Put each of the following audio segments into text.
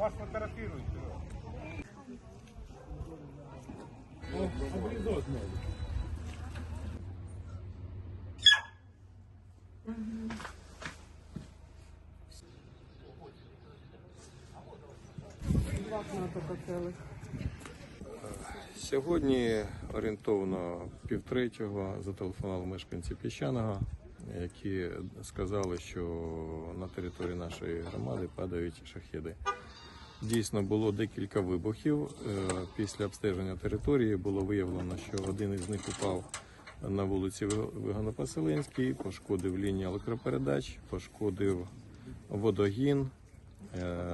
Вас фотографируют. Сьогодні орієнтовно півтретього зателефонували мешканці піщаного, які сказали, що на території нашої громади падають шахеди. Дійсно було декілька вибухів. Е, Після обстеження території було виявлено, що один із них упав на вулиці Виганопоселенській, пошкодив лінії електропередач, пошкодив водогін е,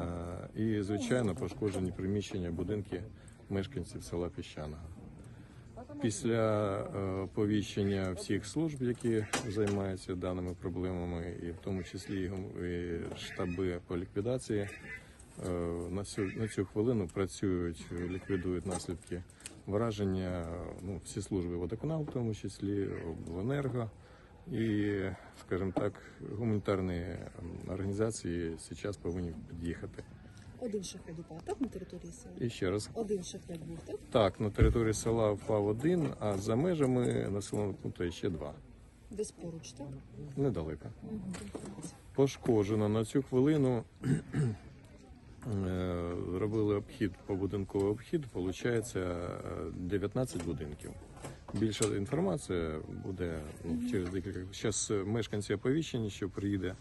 і, звичайно, пошкоджені приміщення будинки мешканців села Піщаного. Після е, повіщення всіх служб, які займаються даними проблемами, і в тому числі і штаби по ліквідації, на цю, на цю хвилину працюють, ліквідують наслідки враження. Ну, всі служби водоканалу, в тому числі обленерго і, скажімо так, гуманітарні організації зараз повинні під'їхати. Один шахет упав, так, на території села? І ще раз Один шахет був, так? Так, на території села впав один, а за межами населеного пункту ще два. Десь поруч, так? Недалеко. Пошкоджено на цю хвилину. Е, Зробили обхід, побудинковий обхід, виходить 19 будинків. Більша інформація буде ну, через декілька. Зараз мешканці оповіщені, що приїде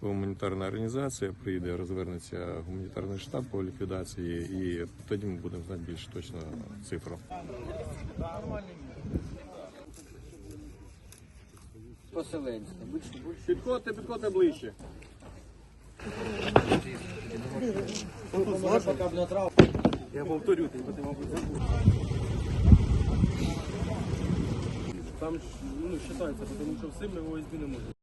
гуманітарна організація, приїде, розвернеться гуманітарний штаб по ліквідації, і тоді ми будемо знати більш точно цифру. Поселенська. Будь-що, Підходьте, підходьте ближче. Я повторю, ти ти, мабуть, забув. Там ну, вважається, тому що всім його ОСБ не може.